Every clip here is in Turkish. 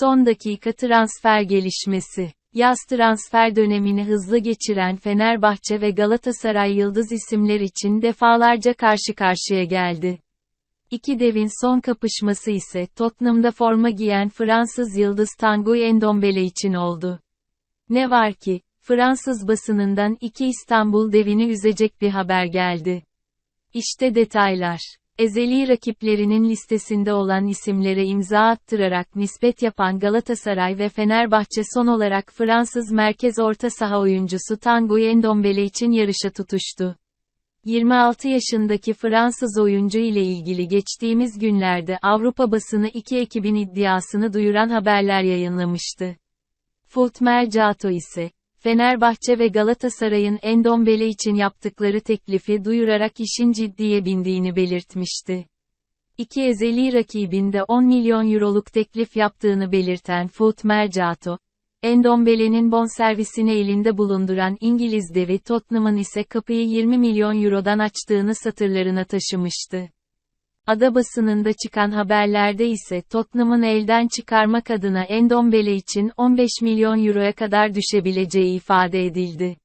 Son dakika transfer gelişmesi. Yaz transfer dönemini hızlı geçiren Fenerbahçe ve Galatasaray yıldız isimler için defalarca karşı karşıya geldi. İki devin son kapışması ise Tottenham'da forma giyen Fransız yıldız Tanguy Ndombele için oldu. Ne var ki, Fransız basınından iki İstanbul devini üzecek bir haber geldi. İşte detaylar. Ezeli rakiplerinin listesinde olan isimlere imza attırarak nispet yapan Galatasaray ve Fenerbahçe son olarak Fransız merkez orta saha oyuncusu Tanguy Ndombele için yarışa tutuştu. 26 yaşındaki Fransız oyuncu ile ilgili geçtiğimiz günlerde Avrupa basını iki ekibin iddiasını duyuran haberler yayınlamıştı. Foot Mercato ise, Fenerbahçe ve Galatasaray'ın Endombele için yaptıkları teklifi duyurarak işin ciddiye bindiğini belirtmişti. İki ezeli rakibinde 10 milyon euroluk teklif yaptığını belirten Foot Mercato, Endombele'nin bonservisini elinde bulunduran İngiliz devi Tottenham'ın ise kapıyı 20 milyon eurodan açtığını satırlarına taşımıştı. Ada basınında çıkan haberlerde ise Tottenham'ın elden çıkarmak adına Endombele için 15 milyon euroya kadar düşebileceği ifade edildi.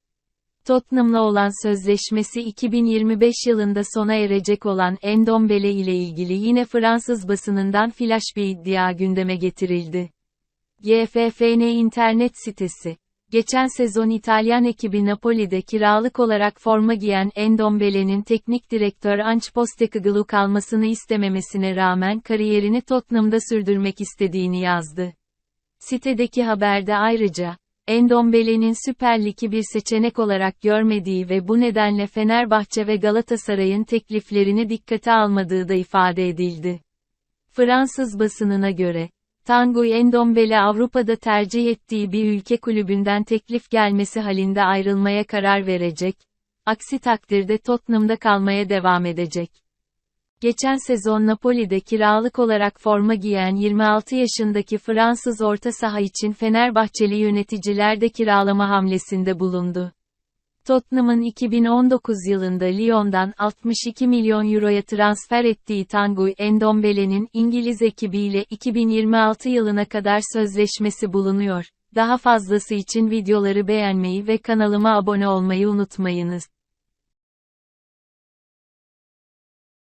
Tottenham'la olan sözleşmesi 2025 yılında sona erecek olan Endombele ile ilgili yine Fransız basınından flash bir iddia gündeme getirildi. GFFN internet sitesi Geçen sezon İtalyan ekibi Napoli'de kiralık olarak forma giyen Endombele'nin teknik direktör Ange Postecoglou kalmasını istememesine rağmen kariyerini Tottenham'da sürdürmek istediğini yazdı. Sitedeki haberde ayrıca, Endombele'nin Süper Lig'i bir seçenek olarak görmediği ve bu nedenle Fenerbahçe ve Galatasaray'ın tekliflerini dikkate almadığı da ifade edildi. Fransız basınına göre, Tanguy Ndombele Avrupa'da tercih ettiği bir ülke kulübünden teklif gelmesi halinde ayrılmaya karar verecek. Aksi takdirde Tottenham'da kalmaya devam edecek. Geçen sezon Napoli'de kiralık olarak forma giyen 26 yaşındaki Fransız orta saha için Fenerbahçeli yöneticiler de kiralama hamlesinde bulundu. Tottenham'ın 2019 yılında Lyon'dan 62 milyon euroya transfer ettiği Tanguy Endombele'nin İngiliz ekibiyle 2026 yılına kadar sözleşmesi bulunuyor. Daha fazlası için videoları beğenmeyi ve kanalıma abone olmayı unutmayınız.